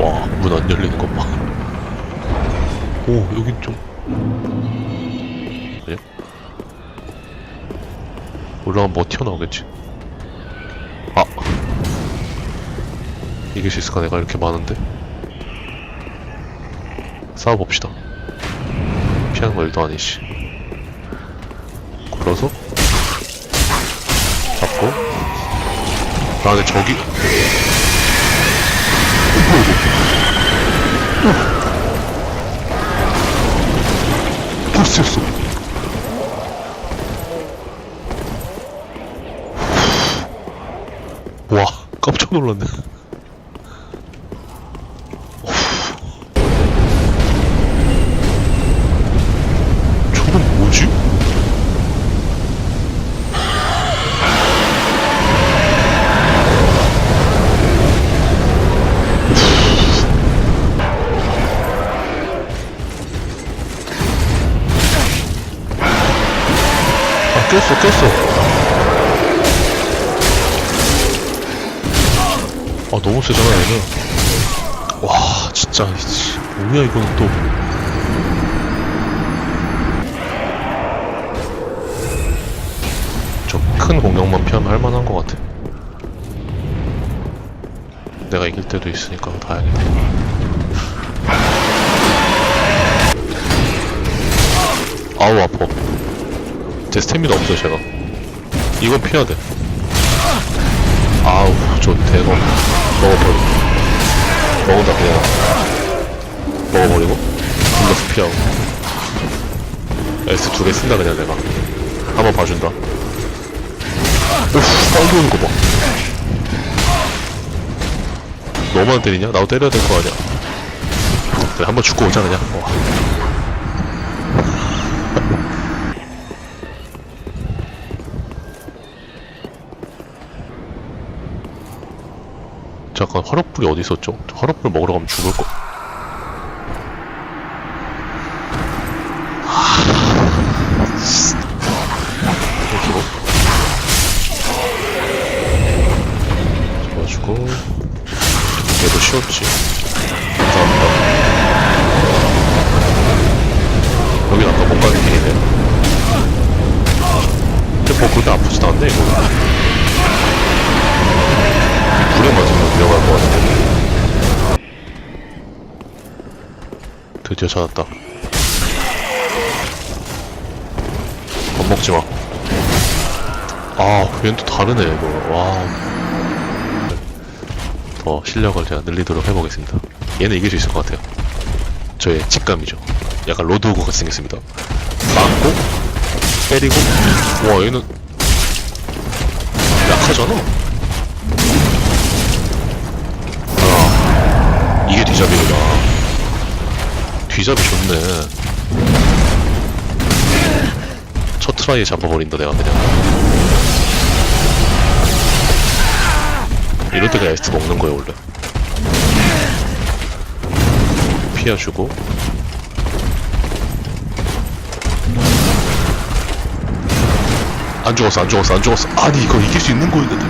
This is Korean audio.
와, 문 안 열리는 것 봐. 오, 여긴 좀. 아니야? 올라가면 뭐 튀어나오겠지. 이길 수 있을까? 내가 이렇게 많은데? 싸워봅시다. 피하는 거 일도 아니지. 걸어서 잡고 나 안에 저기 보스였어. 와, 깜짝 놀랐네. 저건 뭐지? 아, 꼈어, 꼈어. 아, 너무 세잖아, 얘는. 와, 진짜, 씨, 뭐야, 이거는 또. 큰 공격만 피하면 할만한 것 같아. 내가 이길 때도 있으니까 다행이네. 아우, 아파. 제 스태미나 없어 제가. 이건 피해야 돼. 아우 저 대박 먹어버려 먹은다 그냥. 먹어버리고. 불러서 피하고. S 두 개 쓴다 그냥 내가. 한번 봐준다 빨리 오는 거봐 너만 때리냐? 나도 때려야 될 거 아니야 그래 한번 죽고 오자 그냥 와. 잠깐 화력불이 어디 있었죠? 저 화력불 먹으러 가면 죽을 거. 얘도 쉬웠지. 감사합니다. 여긴 아까 못 가는 길이네. 근데 뭐 그렇게 아프지도 않네 이거. 불에 맞으면 위험할 것 같은데. 드디어 찾았다. 겁먹지 마. 아, 얘는 또 다르네, 이거. 와. 더 실력을 제가 늘리도록 해보겠습니다. 얘는 이길 수 있을 것 같아요. 저의 직감이죠. 약간 로드오그 같이 생겼습니다. 맞고, 때리고, 와, 얘는 약하잖아. 이게 뒤잡이구나. 뒤잡이 좋네. 첫 트라이에 잡아버린다, 내가 그냥. 이럴 때 그냥 에스트 먹는 거야, 원래. 피해주고. 안 죽었어, 안 죽었어, 안 죽었어. 아니, 이거 이길 수 있는 거였는데.